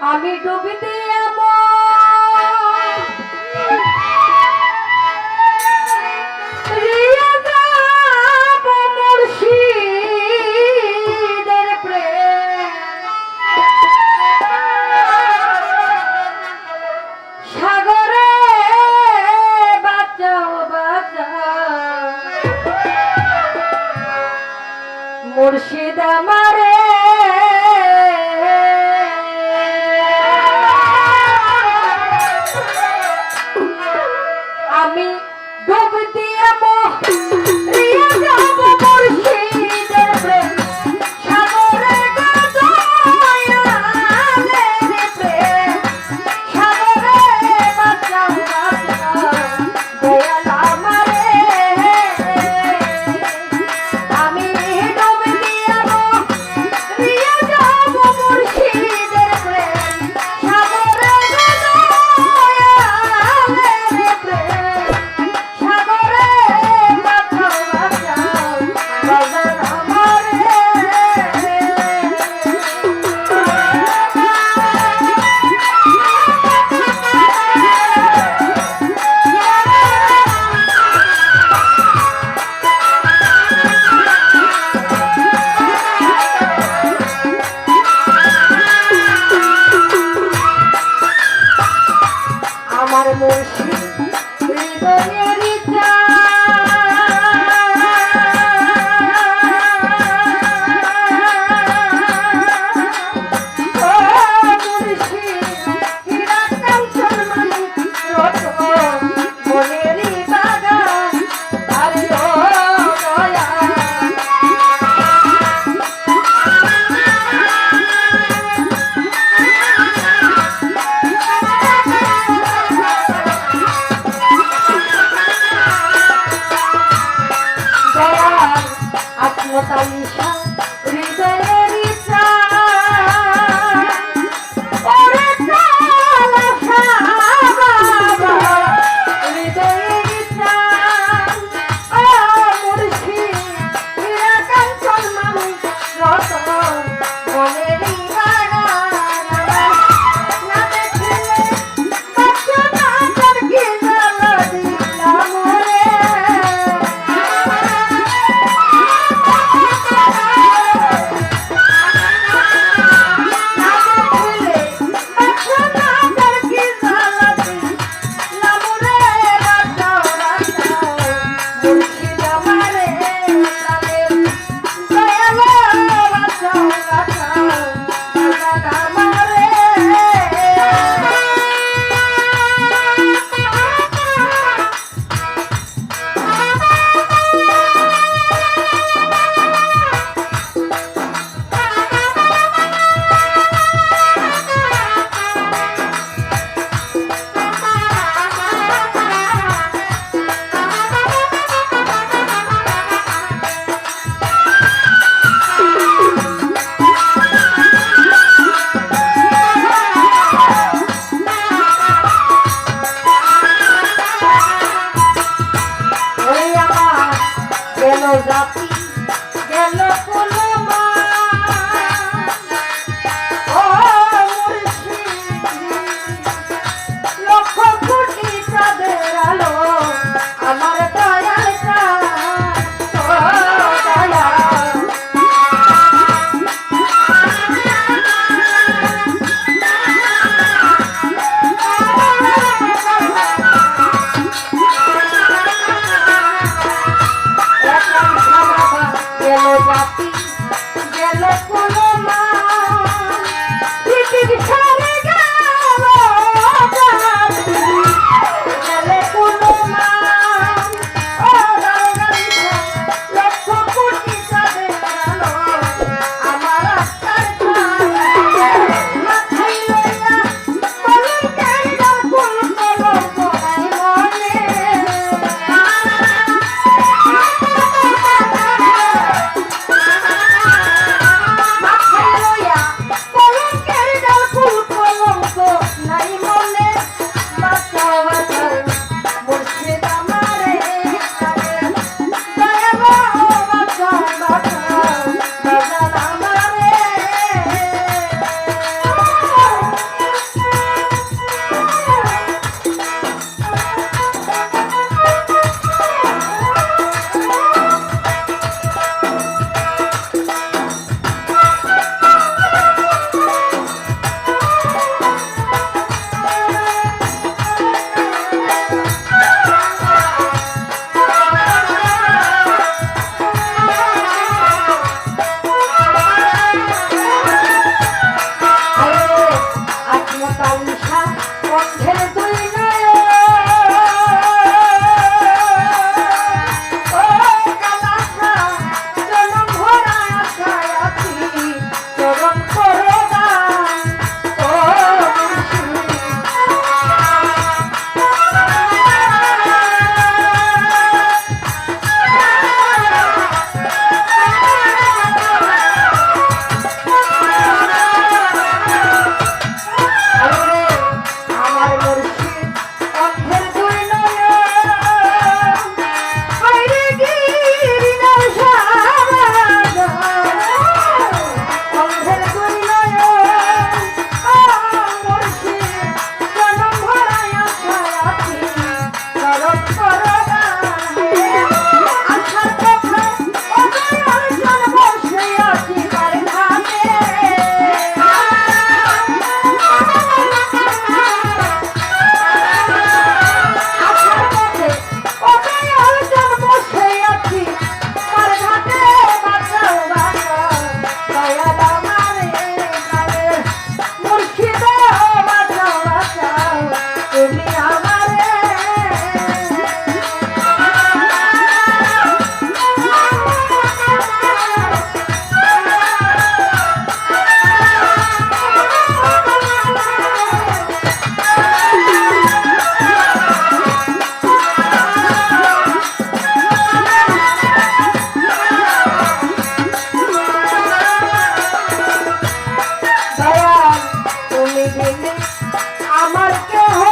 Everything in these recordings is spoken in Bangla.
আমি ডুবিতে মুর্শিদ আমারে মতালিশা close up. আমার কেহ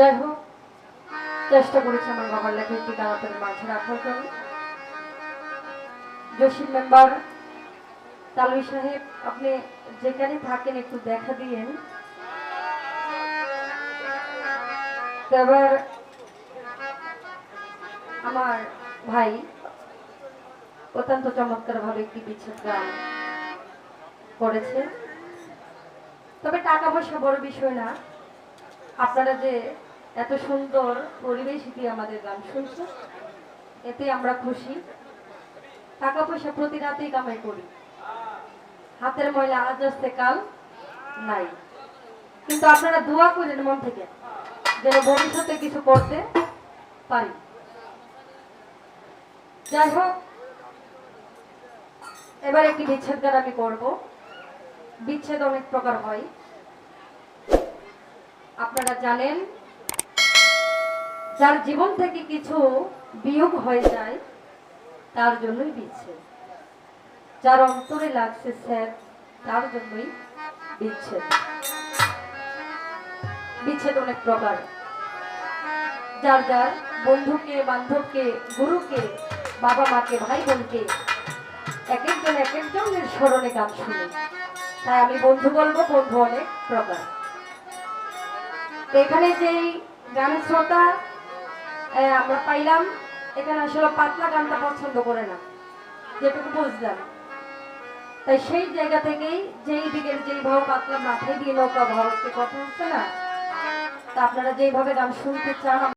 যাই হোক, চেষ্টা করেছি আমার বাবার লেখা একটি আপনাদের মাঝে রাখার জন্য। জসিম মেম্বার, তালুই সাহেব, আপনি যেখানে থাকেন একটু দেখা দিয়েন। এবার আমার ভাই, অত্যন্ত চমৎকার ভাবে একটি বিচ্ছেদ গান করেছে। তবে টাকা পয়সা বড় বিষয় না। আপনারা যে এত সুন্দর পরিবেশ দিয়ে আমাদের গান শুনছেন এতে আমরা খুশি। টাকা পয়সা প্রতি রাতেই কামাই করি। হাতের ময়লা আজ আসতে কাল নাই। কিন্তু আপনারা দোয়া করেন মন থেকে, যেন ভবিষ্যতে কিছু করতে পারি। যাই হোক, এবার একটি বিচ্ছেদ গান আমি করব। বিচ্ছেদ অনেক প্রকার হয়। আপনারা জানেন যার জীবন থেকে কিছু বিয়োগ হয়ে যায়, তার জন্যই বিচ্ছেদ। যার অন্তরে লাগছে স্যার, তার জন্যই বিচ্ছেদ। বিচ্ছেদ অনেক প্রকার। যার যার বন্ধুকে, বান্ধবকে, গুরুকে, বাবা মাকে, ভাই বোনকে এক একজন এক একজনের স্মরণে গান শুনে। তাই আমি বন্ধু বলব, বন্ধু অনেক প্রকার। এখানে যেই গানের শ্রোতা আমরা পাইলাম, এখানে আসলে পাতলা গানটা পছন্দ করে না, যেটুকু বুঝলাম। তাই সেই জায়গা থেকেই যেই দিকের যেই ভাব পাতলা মাথায় দিয়ে নৌকা ভারতকে কথা হচ্ছে না, তা আপনারা যেইভাবে গান শুনতে চান